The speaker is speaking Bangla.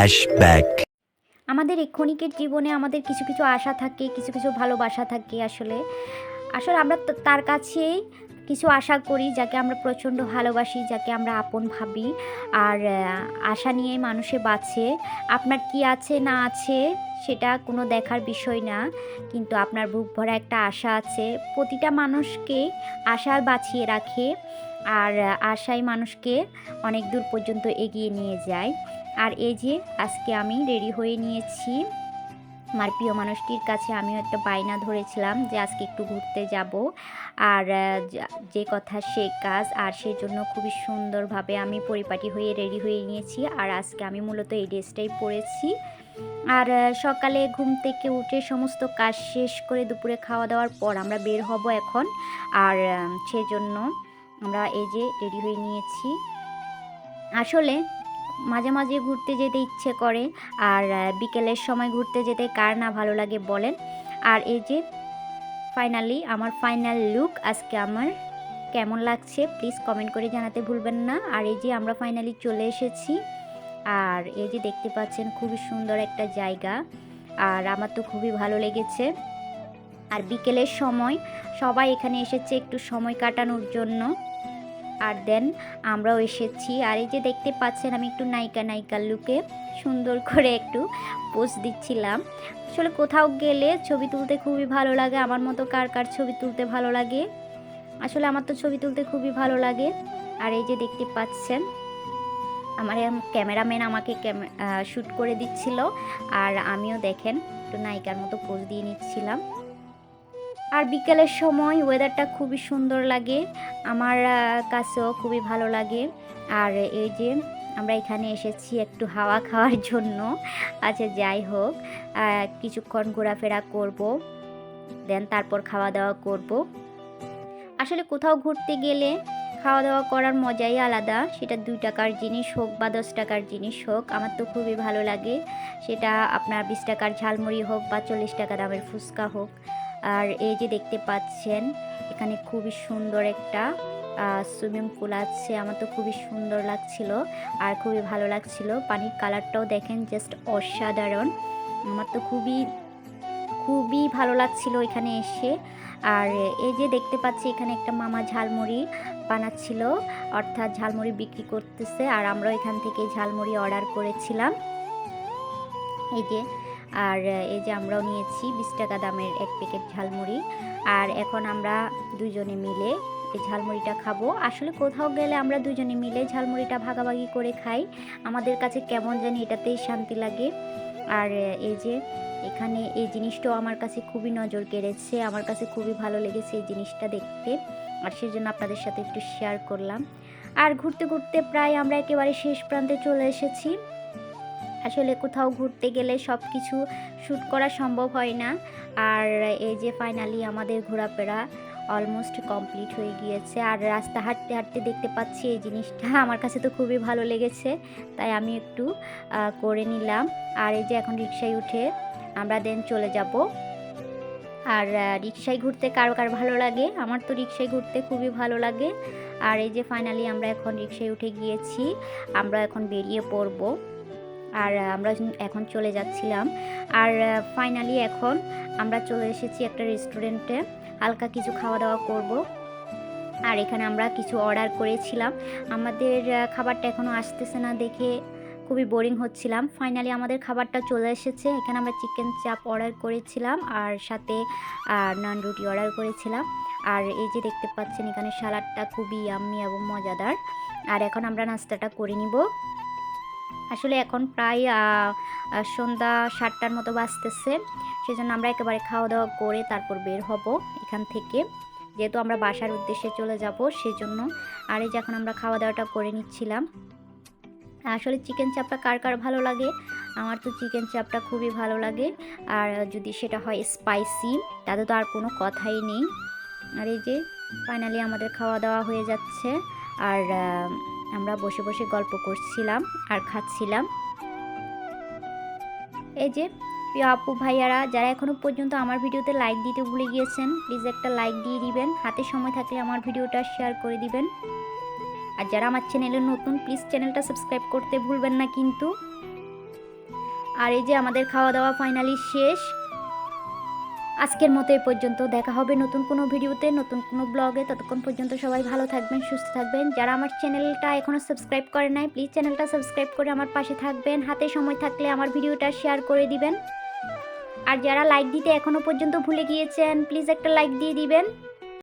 Flashback. আমাদের এক্ষণিকের জীবনে আমাদের কিছু কিছু আশা থাকে, কিছু কিছু ভালোবাসা থাকে আসলে। আসলে আমরা তার কাছেই কিছু আশা করি, যাকে আমরা প্রচণ্ড ভালোবাসি, যাকে আমরা আপন ভাবি। আর আশা নিয়ে মানুষে বাঁচে। আপনার কি আছে, না আছে, সেটা কোনো দেখার বিষয় না। কিন্তু আপনার বুক ভরা একটা আশা আছে। প্রতিটা মানুষকে আশা বাঁচিয়ে রাখে। আর, আশাই মানুষকে অনেক দূর পর্যন্ত এগিয়ে নিয়ে যায়। আর এই যে আজকে আমি রেডি হয়ে নিয়েছি। আমার প্রিয় মানুষটির কাছে আমিও একটা বায়না ধরেছিলাম যে আজকে একটু ঘুরতে যাব। আর যা- কথা সে কাজ আর সেই জন্য খুবই সুন্দরভাবে আমি পরিপাটি হয়ে রেডি হয়ে নিয়েছি। আর আজকে আমি মূলত এই ড্রেসটাই পরেছি। আর সকালে ঘুম থেকে উঠে সমস্ত কাজ শেষ করে দুপুরে খাওয়া দাওয়ার পর আমরা বের হব এখন। আর সেজন্য আমরা এই যে রেডি হয়ে নিয়েছি। আসলে মাঝে মাঝে ঘুরতে যেতে ইচ্ছে করে আর বিকেলের সময় ঘুরতে যেতে কার না ভালো লাগে বলেন। আর এই যে ফাইনালি আমার ফাইনাল লুক আজকে আমার কেমন লাগছে প্লিজ কমেন্ট করে জানাতে ভুলবেন না। আর এই যে, আমরা ফাইনালি চলে এসেছি। আর এই যে, দেখতে পাচ্ছেন খুবই সুন্দর একটা জায়গা। আর আমার তো খুবই ভালো লেগেছে। আর বিকেলের সময় সবাই এখানে এসেছে একটু সময় কাটানোর জন্য। আর দেন আমরাও এসেছি। আর এই যে দেখতে পাচ্ছেন, আমি একটু নায়িকা নায়িকার লুকে সুন্দর করে একটু পোজ দিচ্ছিলাম। আসলে কোথাও গেলে ছবি তুলতে খুবই ভালো লাগে। আমার মতো কার কার ছবি তুলতে ভালো লাগে? আসলে আমার তো ছবি তুলতে খুবই ভালো লাগে। আর এই যে দেখতে পাচ্ছেন, আমার ক্যামেরাম্যান আমাকে ক্যামে শ্যুট করে দিচ্ছিল। আর আমিও দেখেন, একটু নায়িকার মতো পোজ দিয়ে নিচ্ছিলাম। আর বিকেলের সময় ওয়েদারটা খুবই সুন্দর লাগে। আমার কাছেও খুবই ভালো লাগে। আর এই যে আমরা এখানে এসেছি একটু হাওয়া খাওয়ার জন্য। আচ্ছা যাই হোক কিছুক্ষণ ঘোরাফেরা করব দেন তারপর খাওয়া দাওয়া করব। আসলে কোথাও ঘুরতে গেলে খাওয়া দাওয়া করার মজাই আলাদা। সেটা দুই টাকার জিনিস হোক বা দশ টাকার জিনিস হোক, আমার তো খুবই ভালো লাগে। সেটা আপনার বিশ টাকার ঝালমুড়ি হোক বা চল্লিশ টাকা দামের ফুচকা হোক। আর এই যে দেখতে পাচ্ছেন, এখানে খুবই সুন্দর একটা সুইমিং পুল আছে। আমার তো খুবই সুন্দর লাগছিল আর খুবই ভালো লাগছিল। পানির কালারটাও দেখেন জাস্ট অসাধারণ। আমার তো খুবই খুবই ভালো লাগছিল এখানে এসে। আর এই যে দেখতে পাচ্ছি, এখানে একটা মামা ঝালমুড়ি বানাচ্ছিল, অর্থাৎ ঝালমুড়ি বিক্রি করতেছে। আর আমরা এখান থেকে ঝালমুড়ি অর্ডার করেছিলাম। এই যে আর এই যে আমরাও নিয়েছি বিশ টাকা দামের এক প্যাকেট ঝালমুড়ি। আর এখন আমরা দুজনে মিলে এই ঝালমুড়িটা খাব। আসলে কোথাও গেলে আমরা দুজনে মিলে ঝালমুড়িটা ভাগাভাগি করে খাই। আমাদের কাছে কেমন জানি এটাতেই শান্তি লাগে। আর এই যে এখানে এই জিনিসটাও আমার কাছে খুবই নজর কেড়েছে, আমার কাছে খুবই ভালো লেগেছে এই জিনিসটা দেখতে। আর সেই জন্য আপনাদের সাথে একটু শেয়ার করলাম। আর ঘুরতে ঘুরতে প্রায় আমরা একেবারে শেষ প্রান্তে চলে এসেছি। আসলে কোথাও ঘুরতে গেলে সব কিছু শ্যুট করা সম্ভব হয় না। আর এই যে ফাইনালি আমাদের ঘোরাফেরা অলমোস্ট কমপ্লিট হয়ে গিয়েছে। আর রাস্তা হাঁটতে হাঁটতে দেখতে পাচ্ছি এই জিনিসটা। আমার কাছে তো খুবই ভালো লেগেছে, তাই আমি একটু করে নিলাম। আর এই যে এখন রিক্সায় উঠে আমরা দেন চলে যাব। আর রিক্সায় ঘুরতে কার কার ভালো লাগে? আমার তো রিক্সায় ঘুরতে খুবই ভালো লাগে। আর এই যে ফাইনালি আমরা এখন রিক্সায় উঠে গিয়েছি, আমরা এখন বেরিয়ে পড়ব। আর আমরা এখন চলে যাচ্ছিলাম, আর ফাইনালি এখন আমরা চলে এসেছি একটা রেস্টুরেন্টে হালকা কিছু খাওয়া দাওয়া করব। আর এখানে আমরা কিছু অর্ডার করেছিলাম। আমাদের খাবারটা এখনও আসতেছে না দেখে খুবই বোরিং হচ্ছিলাম। ফাইনালি আমাদের খাবারটা চলে এসেছে। এখানে আমরা চিকেন চাপ অর্ডার করেছিলাম আর সাথে নান রুটি অর্ডার করেছিলাম। আর এই যে দেখতে পাচ্ছেন এখানে সালাডটা খুবই ইয়াম্মি এবং মজাদার। আর এখন আমরা নাস্তাটা করে নিব। আসলে এখন প্রায় সন্ধ্যা সাতটার মতো বাজতেছে। সেজন্য আমরা একেবারে খাওয়া দাওয়া করে তারপর বের হব এখান থেকে। যেহেতু আমরা বাসার উদ্দেশ্যে চলে যাব, সেজন্য আর এই যে এখন আমরা খাওয়া দাওয়াটা করে নিচ্ছিলাম। আসলে চিকেন চাপটা কার কার ভালো লাগে? আমার তো চিকেন চাপটা খুবই ভালো লাগে। আর যদি সেটা হয় স্পাইসি তাতে তো আর কোনো কথাই নেই। আর এই যে ফাইনালি আমাদের খাওয়া দাওয়া হয়ে যাচ্ছে। আর আমরা বসে বসে গল্প করছিলাম আর খাচ্ছিলাম। এই যে, প্রিয় আপু ভাইয়ারা, যারা এখনও পর্যন্ত আমার ভিডিওতে লাইক দিতে ভুলে গিয়েছেন প্লিজ একটা লাইক দিয়ে দিবেন। হাতে সময় থাকলে আমার ভিডিওটা শেয়ার করে দিবেন। আর যারা আমার চ্যানেলে নতুন প্লিজ চ্যানেলটা সাবস্ক্রাইব করতে ভুলবেন না কিন্তু। আর এই যে আমাদের খাওয়া দাওয়া ফাইনালি শেষ আজকের মতো এই পর্যন্ত। দেখা হবে নতুন কোনো ভিডিওতে, নতুন কোনো ব্লগে। ততক্ষণ পর্যন্ত সবাই ভালো থাকবেন, সুস্থ থাকবেন। যারা আমার চ্যানেলটা এখনও সাবস্ক্রাইব করে নাই প্লিজ চ্যানেলটা সাবস্ক্রাইব করে আমার পাশে থাকবেন। হাতে সময় থাকলে আমার ভিডিওটা শেয়ার করে দিবেন। আর যারা লাইক দিতে এখনও পর্যন্ত ভুলে গিয়েছেন প্লিজ একটা লাইক দিয়ে দিবেন।